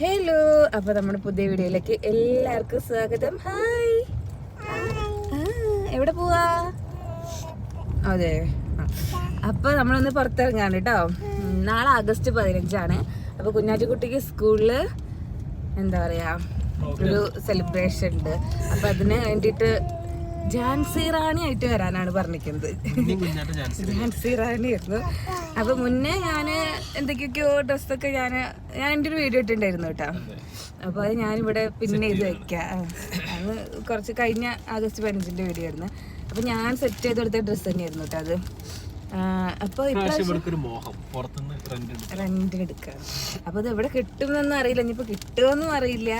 Hello അപ്പൊ നമ്മുടെ പുതിയ വീഡിയോയിലേക്ക് എല്ലാവർക്കും സ്വാഗതം. ഹായ് ആ, എവിടെ പോവാ? അതെ. അപ്പൊ നമ്മളൊന്ന് പുറത്തിറങ്ങാണ് കേട്ടോ നാളെ ആഗസ്റ്റ് പതിനഞ്ചാണ്. അപ്പൊ കുഞ്ഞാറ്റിക്കുട്ടിക്ക് സ്കൂളിൽ എന്താ പറയാ ഒരു സെലിബ്രേഷൻ ഉണ്ട്. അപ്പൊ അതിന് വേണ്ടിയിട്ട് ജാൻസി റാണി ആയിട്ട് വരാനാണ് പറഞ്ഞിരിക്കുന്നത്. ജാൻസി റാണി. ആയിരുന്നു. അപ്പൊ മുന്നേ ഞാൻ എന്തൊക്കെയൊക്കെയോ ഡ്രസ്സൊക്കെ ഞാൻ ഞാൻ എന്റെ ഒരു വീഡിയോ ഇട്ടിട്ടുണ്ടായിരുന്നു കേട്ടോ. അപ്പൊ അത് ഞാനിവിടെ പിന്നെ ഇത് വെക്കാം. അത് കുറച്ച് കഴിഞ്ഞ ആഗസ്റ്റ് പതിനഞ്ചിന്റെ വീഡിയോ ആയിരുന്നു. അപ്പൊ ഞാൻ സെറ്റ് ചെയ്ത് കൊടുത്ത ഡ്രസ്സ് തന്നെയായിരുന്നു കേട്ടോ അത്. അപ്പോൾ റെന്റിന് എടുക്കാം അപ്പൊ ഇത് എവിടെ കിട്ടുമെന്നൊന്നും അറിയില്ല. ഇനിയിപ്പോ കിട്ടുമെന്നും അറിയില്ല.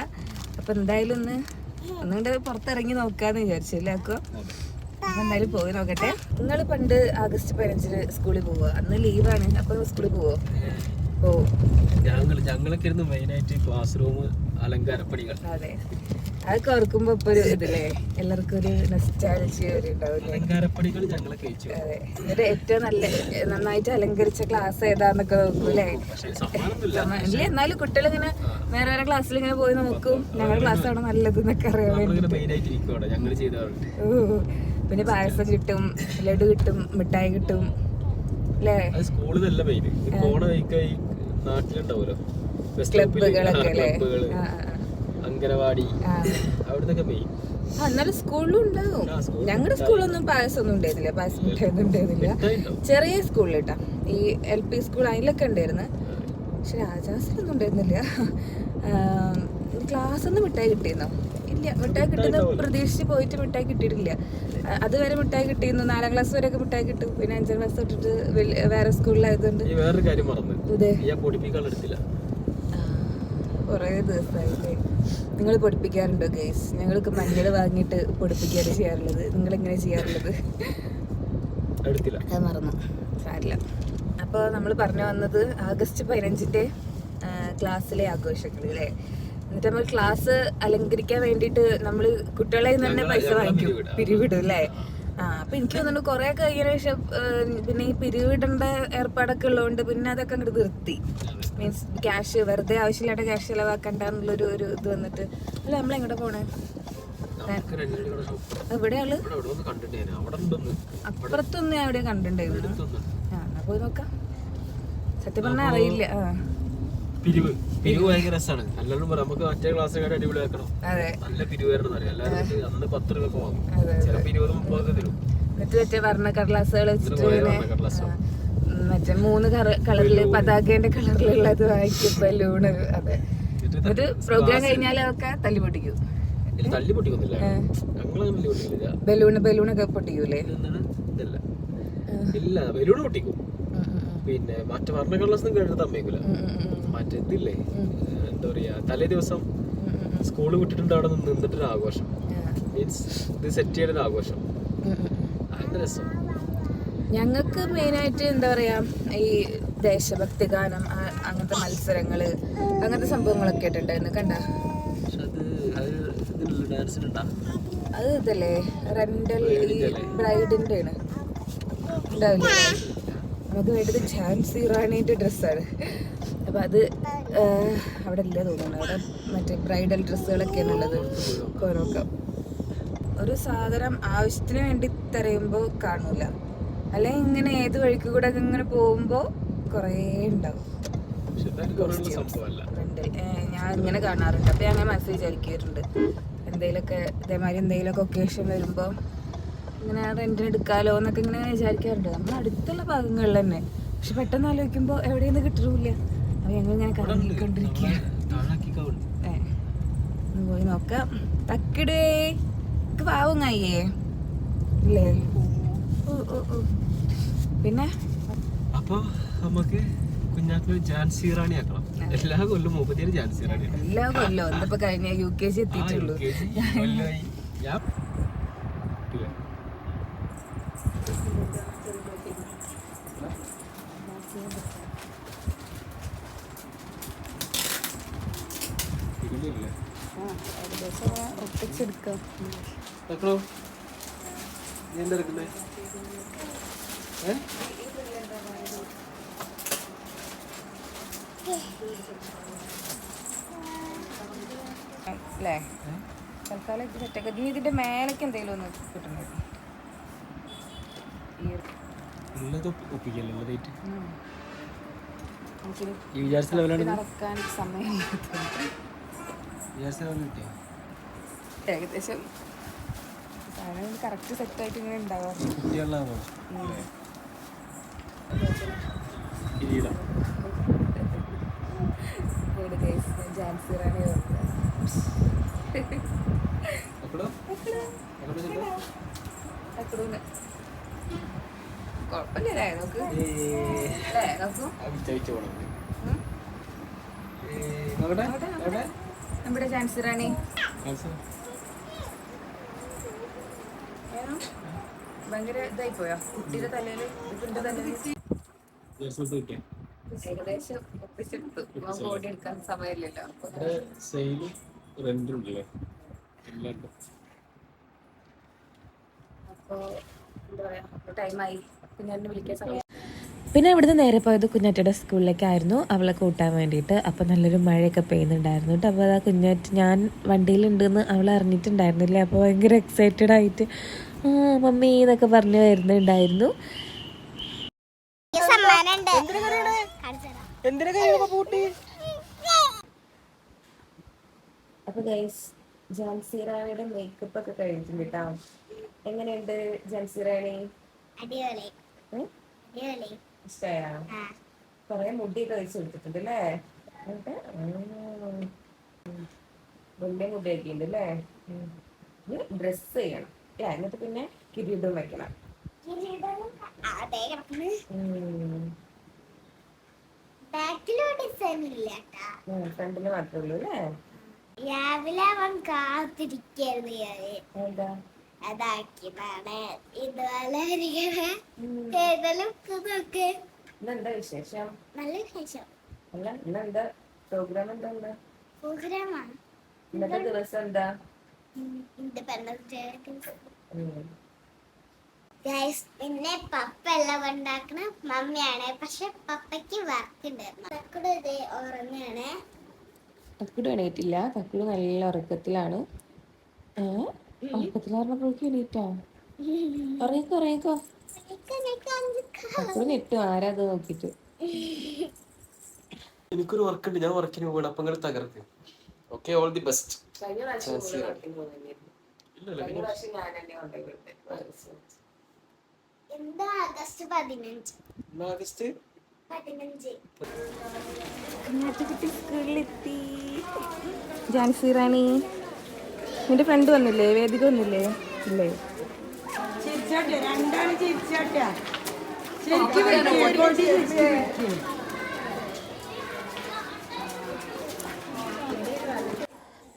അപ്പൊ എന്തായാലും ഒന്ന് ഒന്നുകൊണ്ട് പുറത്തിറങ്ങി നോക്കാന്ന് വിചാരിച്ചില്ല അക്കോ? എന്തായാലും പോയി നോക്കട്ടെ. നിങ്ങൾ പണ്ട് ആഗസ്റ്റ് പതിനഞ്ചിന് സ്കൂളിൽ പോവുക. അന്ന് ലീവാണ്. അപ്പൊ സ്കൂളിൽ പോവോ? ഓ ഞങ്ങൾ ഞങ്ങളൊക്കെ ഇരുന്ന് മെയിൻ ആയിട്ട് ക്ലാസ് റൂം അലങ്കാരപ്പണികൾ. അതെ. അതൊക്കെ ഓർക്കുമ്പോ ഇപ്പൊ ഒരു ഇതില്ലേ? എല്ലാവർക്കും ഒരു നെസ്റ്റാലജി ഒരു ഉണ്ടാവില്ലേ അതെ. എന്നിട്ട് ഏറ്റവും നല്ല നന്നായിട്ട് അലങ്കരിച്ച ക്ലാസ് ഏതാന്നൊക്കെ നോക്കൂലേ ഇല്ല എന്നാലും കുട്ടികൾ ഇങ്ങനെ വേറെ വേറെ ക്ലാസ്സിൽ ഇങ്ങനെ പോയി നോക്കും. ഞങ്ങളുടെ ക്ലാസ് ആണ് നല്ലത് എന്നൊക്കെ അറിയാൻ ഓ. പിന്നെ പായസം കിട്ടും ലഡു കിട്ടും മിഠായി കിട്ടും. അല്ലേ നല്ല മെയിൻ നാട്ടിലുണ്ടാവുമല്ലോ. ക്ലബുകളൊക്കെ അല്ലേ? അവിടുന്നൊക്കെ മെയിൻ ആ എന്നാലും സ്കൂളിലും സ്കൂളിൽ ഞങ്ങളുടെ സ്കൂളിലൊന്നും പായസം ഒന്നും ഉണ്ടായിരുന്നില്ല. പായസം മിഠായൊന്നും ഉണ്ടായിരുന്നില്ല ചെറിയ സ്കൂളിൽ കേട്ടാ ഈ എൽ പി സ്കൂൾ അതിലൊക്കെ ഉണ്ടായിരുന്നു. പക്ഷെ രാജാസിലൊന്നും ഉണ്ടായിരുന്നില്ല. ക്ലാസ് ഒന്നും മിഠായി കിട്ടിയിരുന്നോ? ഇല്ല. മിഠായി കിട്ടുന്ന പ്രതീക്ഷിച്ച് പോയിട്ട് മിഠായി കിട്ടിയിട്ടില്ല. അതുവരെ മിഠായി കിട്ടിയിരുന്നു. നാലാം ക്ലാസ് വരെയൊക്കെ മിഠായി കിട്ടും. പിന്നെ അഞ്ചാം ക്ലാസ് തൊട്ടിട്ട് വേറെ സ്കൂളിലായതുകൊണ്ട്. വേറൊരു കാര്യം മറന്നു. ഞാൻ പൊടിപ്പിക്കാൻ എടുത്തില്ല കുറേ ദിവസമായില്ലേ? നിങ്ങൾ പൊടിപ്പിക്കാറുണ്ടോ ഗൈസ് ഞങ്ങൾക്ക് മഞ്ഞൾ വാങ്ങിയിട്ട് പൊടിപ്പിക്കാറ് ചെയ്യാറുള്ളത്. നിങ്ങൾ എങ്ങനെ ചെയ്യാറുള്ളത് അത് മറന്നു. സാരില്ല. അപ്പോൾ നമ്മൾ പറഞ്ഞു വന്നത് ആഗസ്റ്റ് പതിനഞ്ചിന്റെ ക്ലാസ്സിലെ ആഘോഷങ്ങൾ അല്ലേ? എന്നിട്ട് നമ്മൾ ക്ലാസ് അലങ്കരിക്കാൻ വേണ്ടിയിട്ട് നമ്മൾ കുട്ടികളെ തന്നെ പൈസ വാങ്ങിക്കും. പിരിവിടും. അല്ലേ? ആ. അപ്പൊ എനിക്ക് തോന്നുന്നു കുറെ കഴിഞ്ഞ ശേഷം പിന്നെ ഈ പിരിവിടേണ്ട ഏർപ്പാടൊക്കെ ഉള്ളതുകൊണ്ട് പിന്നെ അതൊക്കെ അങ്ങോട്ട് നിർത്തി. മീൻസ് ക്യാഷ് വെറുതെ ആവശ്യമില്ലാത്ത ക്യാഷ് ചിലവാക്കണ്ട എന്നുള്ളൊരു ഒരു ഇത് വന്നിട്ട്. അല്ല നമ്മൾ എങ്ങോട്ട് പോണേ? ഇവിടെ ഒന്ന് കണ്ടിട്ട് ഞാൻ. അപ്പുറത്തൊന്നും എവിടെ കണ്ടിട്ടുണ്ടായിരുന്നു. ആ എന്നാ പോയി നോക്കാം. സത്യം പറഞ്ഞാൽ അറിയില്ല. ആ. പിരിവ്. പിരിവ് ഭയങ്കര രസമാണ് എല്ലാവരും പറയും നമുക്ക് മറ്റേ അടിപൊളിയാക്കണം അതെ. നല്ല പിരിവ് വരണം അറിയാം എല്ലാവരും അന്ന് പത്ത് രൂപ ഒക്കെ വാങ്ങും. അതെ ചിലപ്പോൾ ഇരുപത് മുപ്പതൊക്കെ തരും. എന്നിട്ട് മറ്റേ വർണ കടലാസുകൾ വെച്ചിട്ട് മറ്റേ മൂന്ന് കളറിൽ പതാകേന്റെ കളറിലുള്ളത് വാങ്ങിക്കും ബലൂണ്. അതെ. എന്നിട്ട് പ്രോഗ്രാം കഴിഞ്ഞാലൊക്കെ തല്ലി പൊട്ടിക്കും. ബലൂണ് ബലൂണൊക്കെ പൊട്ടിക്കൂലേ? ഇല്ല ബലൂണ് പൊട്ടിക്കും. പിന്നെ മറ്റേ വർണ കള്ളസൊന്നും കഴിഞ്ഞിട്ട് തമ്മേക്കൂല ഉം, ഉം, ഉം. മറ്റേ ഇതില്ലേ എന്താ പറയാ തലേ ദിവസം. സ്കൂൾ വിട്ടിട്ടുണ്ട് അവിടെ നിന്നിട്ടൊരു ആഘോഷം. മീൻസ് ഇത് സെറ്റ് ചെയ്തൊരു ആഘോഷം. അതിന്റെ രസം. ഞങ്ങൾക്ക് മെയിനായിട്ട് എന്താ പറയുക ഈ ദേശഭക്തി ഗാനം അങ്ങനത്തെ മത്സരങ്ങൾ അങ്ങനത്തെ സംഭവങ്ങളൊക്കെ ആയിട്ടുണ്ടായിരുന്നു. കണ്ട? അത് ഇതല്ലേ റെന്റൽ ഈ ബ്രൈഡിന്റെ ആണ് ഉണ്ടാവില്ലേ? നമുക്ക് വേണ്ടത് ഝാൻസി റാണിന്റെ ഡ്രസ്സാണ്. അപ്പൊ അത് അവിടെ ഇല്ല തോന്നുന്നു അവിടെ മറ്റേ ബ്രൈഡൽ ഡ്രസ്സുകളൊക്കെയാണ് ഉള്ളത് നോക്കാം ഒരു സാധനം ആവശ്യത്തിന് വേണ്ടി തരയുമ്പോൾ കാണൂല. അല്ലെങ്കിൽ ഇങ്ങനെ ഏത് വഴിക്ക് കൂടെ ഇങ്ങനെ പോകുമ്പോൾ കുറേ ഉണ്ടാവും ഞാൻ ഇങ്ങനെ കാണാറുണ്ട്. അപ്പൊ ഞാൻ മെസ്സേജ് അയക്കാറുണ്ട്. എന്തെങ്കിലുമൊക്കെ ഇതേമാതിരി എന്തെങ്കിലുമൊക്കെ ഒക്കേഷൻ വരുമ്പോൾ ഇങ്ങനെ റെന്റിന് എടുക്കാലോ എന്നൊക്കെ ഇങ്ങനെ വിചാരിക്കാറുണ്ട്. നമ്മൾ അടുത്തുള്ള ഭാഗങ്ങളിൽ തന്നെ. പക്ഷെ പെട്ടെന്ന് ആലോചിക്കുമ്പോൾ എവിടെയൊന്നും കിട്ടുന്നില്ല അപ്പൊ ഞങ്ങൾ ഇങ്ങനെ കറങ്ങിക്കൊണ്ടിരിക്കുക പോയി നോക്കാം. തക്കിടേ. ഇല്ലേ? ഓ ഓ ഓ. പിന്നെ? അപ്പൊ നമുക്ക് കുഞ്ഞാക്കിന് ജാൻസി റാണി ആക്കണം എല്ലാ കൊല്ലം മുപ്പത്തിയേഴ് ജാൻസി റാണി എല്ലാ കൊല്ലം എന്തപ്പോ കഴിഞ്ഞ യു കെ ജി എത്തിയിട്ടുള്ളൂ. ഒപ്പിച്ചെടുക്കാം. എന്തെടുക്കുന്നേ അല്ലേ? തൽക്കാലം ഇത് സെറ്റാക്കി ഇനി ഇതിന്റെ മേലേക്ക് എന്തെങ്കിലും ഒന്ന് കിട്ടുന്നത് നടക്കാൻ ഏകദേശം കറക്റ്റ് സെറ്റ് സെറ്റായിട്ട് ഇങ്ങനെ ഉണ്ടാവാറ് കുട്ടികളിലാണോ കിരീടം ഇവിടെ guys, ഞാൻ ജാൻസി റാണി ഓർക്കുക. എപ്പോഴോ എപ്പോഴോ ചെല്ലോ അക്കടൂന്ന്. കുഴപ്പമില്ലല്ലേ നോക്ക് നോക്കൂ നമ്മുടെ ചാൻസ് റാണി? ഭയങ്കര ഇതായി പോയോ കുട്ടിയുടെ തലയിൽ ഇതിന്റെ കിട്ടിയോ? ഏകദേശം ഒപ്പിച്ചെടുത്തു ബോഡി എടുക്കാൻ സമയമില്ലല്ലോ. അപ്പൊ ഇവിടെ സെയിലും റെന്റും ഉണ്ടല്ലേ എല്ലാവർക്കും അപ്പൊ എന്താ പറയാ ടൈമായി പിന്നെ എന്നെ വിളിക്കാൻ സമയം. പിന്നെ ഇവിടുന്ന് നേരെ പോയത് കുഞ്ഞാറ്റയുടെ സ്കൂളിലേക്കായിരുന്നു. അവളെ കൂട്ടാൻ വേണ്ടിയിട്ട്. അപ്പോൾ നല്ലൊരു മഴയൊക്കെ പെയ്യുന്നുണ്ടായിരുന്നു കേട്ടോ. അപ്പോൾ അതാ കുഞ്ഞാറ്റ് ഞാൻ വണ്ടിയിലുണ്ടെന്ന് അവൾ അറിഞ്ഞിട്ടുണ്ടായിരുന്നില്ലേ? അപ്പോൾ ഭയങ്കര എക്സൈറ്റഡ് ആയിട്ട് ആ മമ്മി എന്നൊക്കെ പറഞ്ഞു വരുന്നുണ്ടായിരുന്നു. അപ്പൊ ഗൈസ് ജാൻസി റാണിയുടെ മേക്കപ്പ് ഒക്കെ കഴിഞ്ഞിട്ടുണ്ട് കേട്ടോ എങ്ങനെയുണ്ട് ജാൻസി റാണി? ആ. കൊറേ മുടിയൊക്കെ വെച്ച് കൊടുത്തിട്ടുണ്ട് അല്ലേ. വലിയ മുടിയൊക്കെ ഉണ്ട് അല്ലേ ഡ്രസ് ചെയ്യണം. അല്ലേ എന്നിട്ട് പിന്നെ കിരീടം വെക്കണം. ഫ്രണ്ടിൽ മാത്രമേ ഉള്ളൂ അല്ലേ? രാവിലെ അവൻ കാത്തിരിക്കായിരുന്നു എന്താ? അതാക്കിയതാണ് ഇതുപോലെ ഇരിക്കണേ. ഇന്നെന്താ വിശേഷം? നല്ല വിശേഷം. അല്ല ഇന്നെന്താ? പ്രോഗ്രാം എന്താ പ്രോഗ്രാമാണ് ഇന്നത്തെ ദിവസം എന്താ? Independence day. ഗൈസ് പിന്നെ പപ്പ എല്ലാം ഉണ്ടാക്കണ മമ്മിയാണ്. പക്ഷെ പപ്പയ്ക്ക് വർക്ക് ഉണ്ടായിരുന്നു പപ്പയുടെ ഇത് ഉറങ്ങാണ്. തക്കുട് എണീറ്റില്ല. തക്കുട് നല്ല ഉറക്കത്തിലാണ്. എണീറ്റോ? ഉറങ്ങിക്കോ ഉറങ്ങിക്കോ. തക്കുട് ഞെട്ടും ആരാ അത് നോക്കിട്ട് എനിക്കൊരു വർക്ക് ഉണ്ട് ഞാൻ വർക്കിന് പോകണം അപ്പൊ അങ്ങനെ തകർത്ത് ഓക്കെ ഓൾ ദി ബെസ്റ്റ് പ്രാവശ്യം ആഗസ്റ്റ് പതിനഞ്ച്? ആഗസ്റ്റ്? പതിനഞ്ച്. കുഞ്ഞാറ്റുകുട്ടി സ്കൂളിലെത്തി ജാൻസി റാണി നിന്റെ ഫ്രണ്ട് വന്നില്ലേ? വേദിക വന്നില്ലേ? ഇല്ലേ?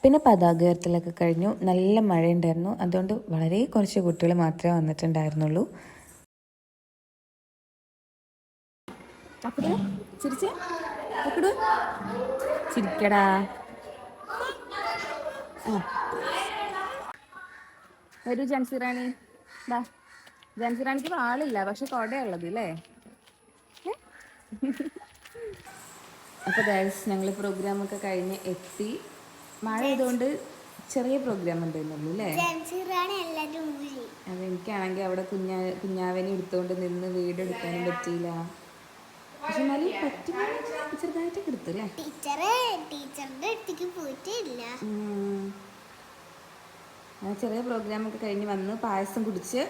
പിന്നെ പതാക ഉയർത്തലൊക്കെ കഴിഞ്ഞു. നല്ല മഴയുണ്ടായിരുന്നു. അതുകൊണ്ട് വളരെ കുറച്ച് കുട്ടികൾ മാത്രമേ വന്നിട്ടുണ്ടായിരുന്നുള്ളൂ. തക്കുടു ചിരിച്ച്. തക്കുടു ചിരിക്കടാ. ആ. വരൂ ജാൻസി റാണി. ബാ ജാൻസി റാണിക്ക് ആളില്ല പക്ഷെ കൊടയുള്ളത് അല്ലേ അപ്പോൾ ഗൈസ് ഞങ്ങൾ പ്രോഗ്രാമൊക്കെ കഴിഞ്ഞ് എത്തി. മഴ ആയതുകൊണ്ട് ചെറിയ പ്രോഗ്രാം ഉണ്ടായിരുന്നുള്ളൂ അല്ലേ അതെനിക്കാണെങ്കിൽ അവിടെ കുഞ്ഞാ കുഞ്ഞാവനെ എടുത്തുകൊണ്ട് നിന്ന് വീടെടുക്കാനും എടുക്കാനും പറ്റിയില്ല. പക്ഷെ എന്നാലും പറ്റുമ്പോൾ ചെറുതായിട്ടൊക്കെ എടുത്തു അല്ലേ ടീച്ചറ് ടീച്ചറിന്റെ അടുത്തേക്ക് പോയിട്ടില്ല. ആ ചെറിയ പ്രോഗ്രാം ഒക്കെ കഴിഞ്ഞ് വന്ന് പായസം കുടിച്ച്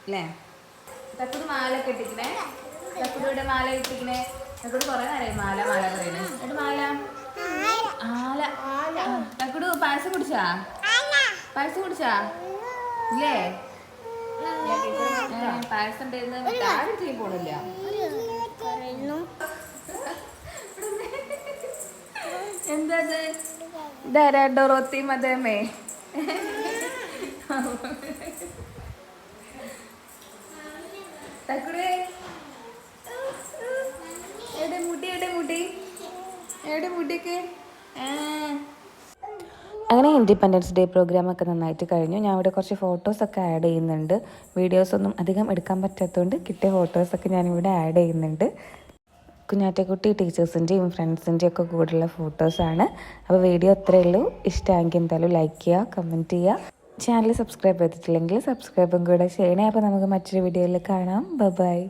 അല്ലേ തക്കുട് മാല കെട്ടിക്കണേ ഇട്ടിക്കണേ തക്കുടിയുടെ മാല കെട്ടിക്കണേ തക്കുട് കുറെ നേരം മാല മാല പറയണേ എന്നിട്ട് മാല? ആല. ആല തക്കുടു പായസം കുടിച്ചാ? പായസം കുടിച്ചാ? ഇല്ലേ? പായസം ഉണ്ടായിരുന്നു താഴെ തീ എന്താത്? എന്താ ഇതാരാ ഡൊറോത്തി മതമേ മുടി മുടി? അങ്ങനെ ഇൻഡിപെൻഡൻസ് ഡേ പ്രോഗ്രാം ഒക്കെ നന്നായിട്ട് കഴിഞ്ഞു. ഞാൻ ഇവിടെ കുറച്ച് ഫോട്ടോസൊക്കെ ആഡ് ചെയ്യുന്നുണ്ട്. വീഡിയോസ് ഒന്നും അധികം എടുക്കാൻ പറ്റാത്തതുകൊണ്ട് കിട്ടിയ ഫോട്ടോസൊക്കെ ഞാനിവിടെ ആഡ് ചെയ്യുന്നുണ്ട്. കുഞ്ഞാറ്റക്കുട്ടി ടീച്ചേഴ്സിന്റെയും ഫ്രണ്ട്സിന്റെയും ഒക്കെ കൂടെയുള്ള ഫോട്ടോസാണ് അപ്പോൾ വീഡിയോ അത്രയേ ഉള്ളൂ. ഇഷ്ടമാണെങ്കിൽ എന്തായാലും ലൈക്ക് ചെയ്യുക കമന്റ് ചെയ്യുക. ചാനൽ സബ്സ്ക്രൈബ് ചെയ്തിട്ടില്ലെങ്കിൽ സബ്സ്ക്രൈബും കൂടെ ചെയ്യണേ. അപ്പോൾ നമുക്ക് മറ്റൊരു വീഡിയോയിൽ കാണാം. ബൈ